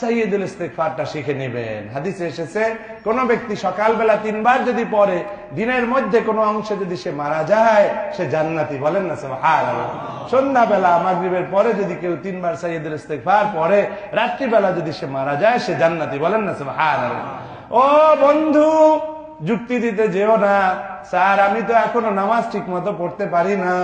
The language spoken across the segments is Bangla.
সাইয়দুল ইস্তেকফারটা শিখে নেবেন। হাদিসে এসেছে, কোন ব্যক্তি সকালবেলা তিনবার যদি পড়ে, দিনের মধ্যে কোনো অংশে যদি সে মারা যায়, সে জান্নাতি। বলেন না সন্ধ্যাবেলা, মাগরিবের পরে যদি কেউ তিনবার সাইয়দুল ইস্তেকফার পড়ে, রাত্রিবেলা যদি সে মারা যায়, সে জান্নাতি। বলেন না ও বন্ধু, যুক্তি দিতে যেও না। স্যার, আমি তো এখনও নামাজ ঠিক মতো পড়তে পারি না।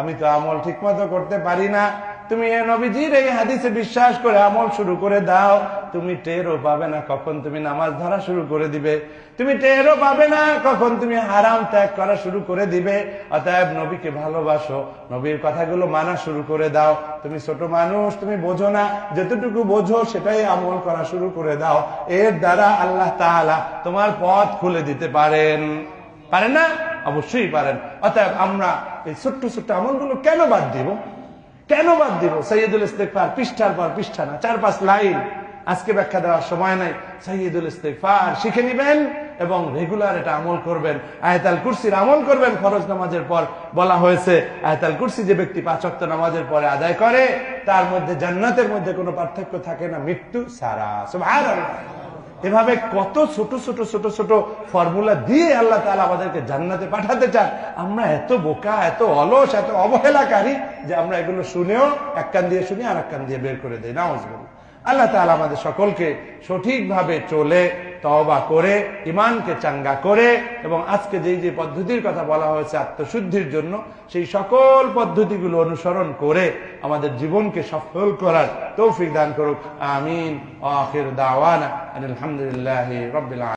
আমি তো আমল ঠিক মতো করতে পারি না। তুমি এ নবীজির এই হাদিসে বিশ্বাস করে আমল শুরু করে দাও। তুমি টেরও পাবে না কখন তুমি নামাজ ধরা শুরু করে দিবে। তুমি টেরও পাবে না কখন তুমি হারাম ত্যাগ করা শুরু করে দিবে। অতএব নবীকে ভালোবাসো। নবীর কথাগুলো মানা শুরু করে দাও। তুমি ছোট মানুষ, তুমি বোঝো না। যতটুকু বোঝো সেটাই আমল করা শুরু করে দাও। এর দ্বারা আল্লাহ তাআলা তোমার পথ খুলে দিতে পারেন। পারেন না? অবশ্যই পারেন। অতএব আমরা এই ছোট্ট ছোট্ট আমলগুলো কেন বাদ দিব? কেন বাদ দিব? সৈয়দুল ইস্তেকফার পৃষ্ঠার পর পৃষ্ঠা না, চার পাঁচ লাইন। আজকে ব্যাখ্যা দেওয়ার সময় নাই। সৈয়দুল ইস্তেকফার শিখে নিবেন এবং রেগুলার এটা আমল করবেন। আয়তাল কুরসির আমল করবেন, ফরজ নামাজের পর বলা হয়েছে, আয়তাল কুরসি যে ব্যক্তি পাঁচক্ত নামাজের পরে আদায় করে, তার মধ্যে জান্নাতের মধ্যে কোনো পার্থক্য থাকে না, মৃত্যু সারা সুবহানাল্লাহ। এভাবে কত ছোট ছোট ছোট ছোট ফর্মুলা দিয়ে আল্লাহ তালা আমাদেরকে জান্নাতে পাঠাতে চান। আমরা এত বোকা, এত অলস, এত অবহেলাকারী যে আমরা এগুলো শুনেও এক কান দিয়ে শুনি আর এক কান দিয়ে বের করে দিই। নামাজ আল্লাহ তালা আমাদের সকলকে সঠিকভাবে চলে, তওবা করে ইমানকে চাঙ্গা করে এবং আজকে যেই যে পদ্ধতির কথা বলা হয়েছে আত্মশুদ্ধির জন্য, সেই সকল পদ্ধতিগুলো অনুসরণ করে আমাদের জীবনকে সফল করার তৌফিক দান করুক। আমিন। আখির দাওয়ানা আলহামদুলিল্লাহ রবিল